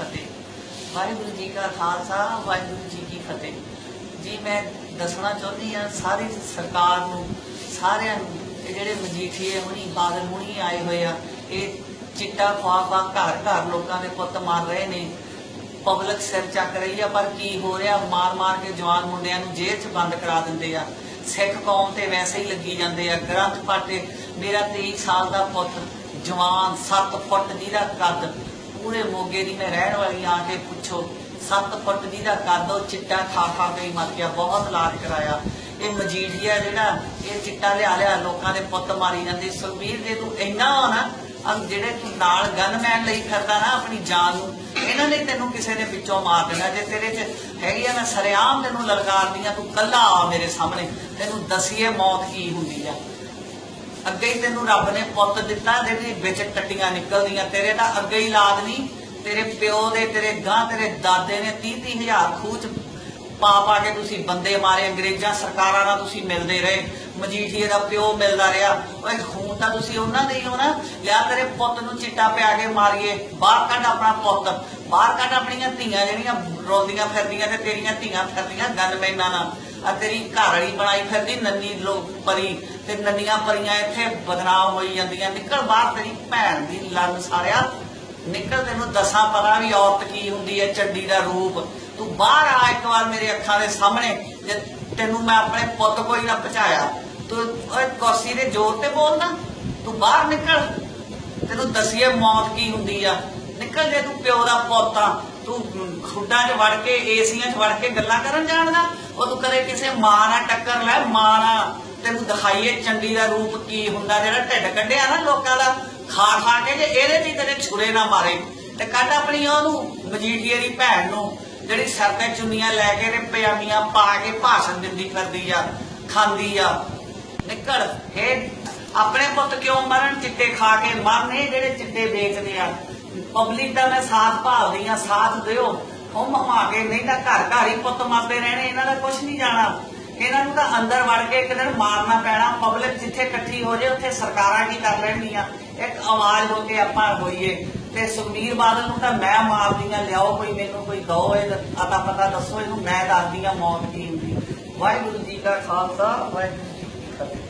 ਫਤਿਹ। ਵਾਹਿਗੁਰੂ ਜੀ ਕਾ ਖਾਲਸਾ, ਵਾਹਿਗੁਰੂ ਜੀ ਕੀ ਫਤਿਹ। ਜੀ, ਮੈਂ ਦੱਸਣਾ ਚਾਹੁੰਦੀ ਆ ਸਾਰੀ ਸਰਕਾਰ ਨੂੰ, ਸਾਰਿਆਂ ਨੂੰ, ਇਹ ਜਿਹੜੇ ਮਜੀਠੀਏ ਹੁਣੀ, ਬਾਦਲ ਹੁਣੀ ਆਏ ਹੋਏ ਆ, ਇਹ ਚਿੱਟਾ ਖਵਾ ਘਰ ਘਰ ਲੋਕਾਂ ਦੇ ਪੁੱਤ ਮਾਰ ਰਹੇ ਨੇ। ਪਬਲਿਕ ਸਿਰ ਚੱਕ ਰਹੀ ਆ, ਪਰ ਕੀ ਹੋ ਰਿਹਾ? ਮਾਰ ਮਾਰ ਕੇ ਜਵਾਨ ਮੁੰਡਿਆਂ ਨੂੰ ਜੇਲ੍ਹ 'ਚ ਬੰਦ ਕਰਾ ਦਿੰਦੇ ਆ। ਸਿੱਖ ਕੌਮ ਤੇ ਵੈਸੇ ਹੀ ਲੱਗੀ ਜਾਂਦੇ ਆ, ਗ੍ਰੰਥ ਪਾਟੇ ਮੇਰਾ 23 ਸਾਲ ਦਾ ਪੁੱਤ ਜਵਾਨ 7 ਫੁੱਟ ਜਿਹਦਾ ਕੱਦ ਪੂਰੇ ਮੋਗੇ ਦੀ ਮੈਂ ਰਹਿਣ ਵਾਲੀ ਆ ਕੇ ਪੁੱਛੋ 7 ਫੁੱਟ ਜਿਹਦਾ ਕੱਦ ਉਹ ਚਿੱਟਾ ਖਾ ਖਾ ਕੇ ਹੀ ਬਹੁਤ ਇਲਾਜ ਕਰਾਇਆ। ਇਹ ਮਜੀਠੀਆ ਜਿਹੜਾ, ਇਹ ਚਿੱਟਾ ਲਿਆ ਲਿਆ, ਲੋਕਾਂ ਦੇ ਪੁੱਤ ਮਾਰੀ ਜਾਂਦੇ। ਸੁਖਬੀਰ ਦੇ ਤੂੰ ਇੰਨਾ ਹੋਣਾ ਅਬ ਜਿਹੜੇ ਤੂੰ ਨਾਲ ਗਨਮੈਨ ਲਈ ਫਿਰਦਾ ਨਾ ਆਪਣੀ ਜਾਨ ਨੂੰ, ਇਹਨਾਂ ਨੇ ਤੈਨੂੰ ਕਿਸੇ ਨੇ ਵਿੱਚੋਂ ਮਾਰ ਦੇਣਾ। ਜੇ ਤੇਰੇ 'ਚ ਹੈਗੀ ਆ ਨਾ, ਸਰਿਆਮ ਤੈਨੂੰ ਲਲਕਾਰਦੀਆਂ ਤੂੰ ਕੱਲਾ ਆ ਮੇਰੇ ਸਾਹਮਣੇ, ਤੈਨੂੰ ਦਸੀਏ ਮੌਤ ਕੀ ਹੁੰਦੀ ਆ। ਅੱਗੇ ਹੀ ਤੈਨੂੰ ਰੱਬ ਨੇ ਪੁੱਤ ਦਿੱਤਾ ਜਿਹਦੇ ਵਿੱਚ ਟੱਟੀਆਂ ਨਿਕਲਦੀਆਂ, ਤੇਰੇ ਤਾਂ ਅੱਗੇ ਹੀ ਲਾਦ ਨਹੀਂ। ਤੇਰੇ ਪਿਓ ਦੇ, ਤੇਰੇ ਗਾਂ ਤੇਰੇ ਦਾਦੇ ਨੇ 30 30 ਹਜ਼ਾਰ ਪਾ ਪਾ ਕੇ ਤੁਸੀਂ ਬੰਦੇ ਮਾਰੇ, ਅੰਗਰੇਜ਼ਾਂ ਸਰਕਾਰਾਂ ਨਾਲ ਤੁਸੀਂ ਮਿਲਦੇ ਰਹੇ, ਮਜੀਠੀਏ ਦਾ ਪਿਓ ਮਿਲਦਾ ਰਿਹਾ। ਓਏ ਖੂਨ ਤਾਂ ਤੁਸੀਂ ਉਹਨਾਂ ਦੇ ਹੀ ਹੋ ਨਾ। ਲਿਆ ਤੇਰੇ ਪੁੱਤ ਨੂੰ ਚਿੱਟਾ ਪਿਆ ਕੇ ਮਾਰੀਏ, ਬਾਹਰ ਕੱਢ ਆਪਣਾ ਪੁੱਤ। ਬਾਹਰ ਕੱਢ ਆਪਣੀਆਂ ਧੀਆਂ ਜਿਹੜੀਆਂ ਰੋਂਦੀਆਂ ਫਿਰਦੀਆਂ ਤੇ ਤੇਰੀਆਂ ਧੀਆਂ ਫਿਰਦੀਆਂ ਗਨਮੈਨਾਂ ਨਾਲ। ਆ ਤੇਰੀ ਘਰ ਵਾਲੀ ਬਣਾਈ ਫਿਰਦੀ, ਨੰਨੀ ਲੋਕ ਪਰੀ, ਤੇ ਨੰਨੀਆਂ ਪਰੀਆਂ ਇੱਥੇ ਬਦਨਾਮ ਹੋਈ ਜਾਂਦੀਆਂ। ਨਿਕਲ ਬਾਹਰ ਤੇਰੀ ਭੈਣ ਦੀ ਲੰਨ ਸਾਰਿਆ। ਨਿਕਲ ਤੈਨੂੰ ਦੱਸਾਂ ਪਤਾ ਵੀ ਔਰਤ ਕੀ ਹੁੰਦੀ ਹੈ, ਚੱਡੀ ਦਾ ਰੂਪ। ਤੂੰ ਬਾਹਰ ਆ ਇੱਕ ਵਾਰ ਮੇਰੇ ਅੱਖਾਂ ਦੇ ਸਾਹਮਣੇ, ਜੇ ਤੈਨੂੰ ਮੈਂ ਆਪਣੇ ਪੁੱਤ ਕੋਈ ਨਾ ਪਹੁੰਚਾਇਆ। ਤੂੰ ਓਏ ਕੁਰਸੀ ਦੇ ਜ਼ੋਰ ਤੇ ਬੋਲਦਾ ਤੂੰ ਬਾਹਰ ਨਿਕਲ। ਤੈਨੂੰ ਦਸੀਏ ਮੌਤ ਕੀ ਹੁੰਦੀ ਆ। ਨਿਕਲ ਜੇ ਤੂੰ ਪਿਓ ਦਾ ਪੁੱਤ ਆ। ਤੂੰ ਖੁੱਡਾਂ 'ਚ ਵੜ ਕੇ, ਏਸੀਆਂ 'ਚ ਵੜ ਕੇ ਗੱਲਾਂ ਕਰਨ ਜਾਣਦਾ? ਉਹ ਤੂੰ ਕਦੇ ਕਿਸੇ ਮਾਂ ਨਾਲ ਟੱਕਰ ਲੈ, ਮਾਂ ਨਾਲ ਤੈਨੂੰ ਦਿਖਾਈਏ ਚੰਡੀ ਦਾ ਰੂਪ ਕੀ ਹੁੰਦਾ, ਜਿਹੜਾ ਢਿੱਡ ਕੱਢਿਆ ਨਾ ਲੋਕਾਂ ਦਾ, ਖਾ ਖਾ ਕੇ ਜੇ ਇਹਦੇ ਤੇ ਤੇਰੇ ਛੁਰੇ ਨਾ ਮਾਰੇ। ਤੇ ਕੱਢ ਆਪਣੀ ਉਹਨੂੰ, ਮਜੀਠੀਏ ਦੀ ਭੈਣ ਨੂੰ, ਜਿਹੜੀ ਸਰ ਤੇ ਚੁੰਨੀਆਂ ਲੈ ਕੇ ਤੇ ਪਜਾਮੀਆਂ ਪਾ ਕੇ ਭਾਸ਼ਣ ਦਿੰਦੀ ਫਿਰਦੀ ਆ, ਖਾਂਦੀ ਆ। ਨਿਕਲ ਇਹ ਆਪਣੇ ਪੁੱਤ ਕਿਉਂ ਮਰਨ? ਚਿੱਟੇ ਖਾ ਕੇ ਮਰਨੇ ਜਿਹੜੇ ਚਿੱਟੇ ਵੇਚਦੇ ਆ। ਪਬਲਿਕ ਦਾ ਮੈਂ ਸਾਥ ਭਾਲਦੀ ਆ ਸਾਥ ਦਿਓ। ਉਹ ਮਮਾ ਕੇ ਨਹੀਂ ਤਾਂ ਘਰ ਘਰ ਹੀ ਪੁੱਤ ਮਰਦੇ ਰਹਿਣੇ, ਇਹਨਾਂ ਦਾ ਕੁਝ ਨਹੀਂ ਜਾਣਾ। ਇਹਨਾਂ ਨੂੰ ਤਾਂ ਅੰਦਰ ਵੜ ਕੇ ਇੱਕ ਦਿਨ ਮਾਰਨਾ ਪੈਣਾ। ਪਬਲਿਕ ਜਿੱਥੇ ਇਕੱਠੀ ਹੋ ਜੇ, ਉੱਥੇ ਸਰਕਾਰਾਂ ਕੀ ਕਰ ਲੈਣਗੀਆਂ? ਇੱਕ ਆਵਾਜ਼ ਹੋ ਕੇ ਆਪਾਂ ਹੋਈਏ। ਤੇ ਸੁਖਬੀਰ ਬਾਦਲ ਨੂੰ ਤਾਂ ਮੈਂ ਮਾਰਦੀ ਆ ਲਿਆਓ ਕੋਈ ਮੈਨੂੰ ਕੋਈ ਦੋ, ਇਹ ਅਤਾ ਪਤਾ ਦੱਸੋ, ਇਹਨੂੰ ਮੈਂ ਦੱਸਦੀ ਆ ਮੌਤ ਕੀ ਹੁੰਦੀ। ਵਾਹਿਗੁਰੂ ਜੀ ਕਾ ਖਾਲਸਾ, ਵਾਹਿਗੁਰੂ ਜੀ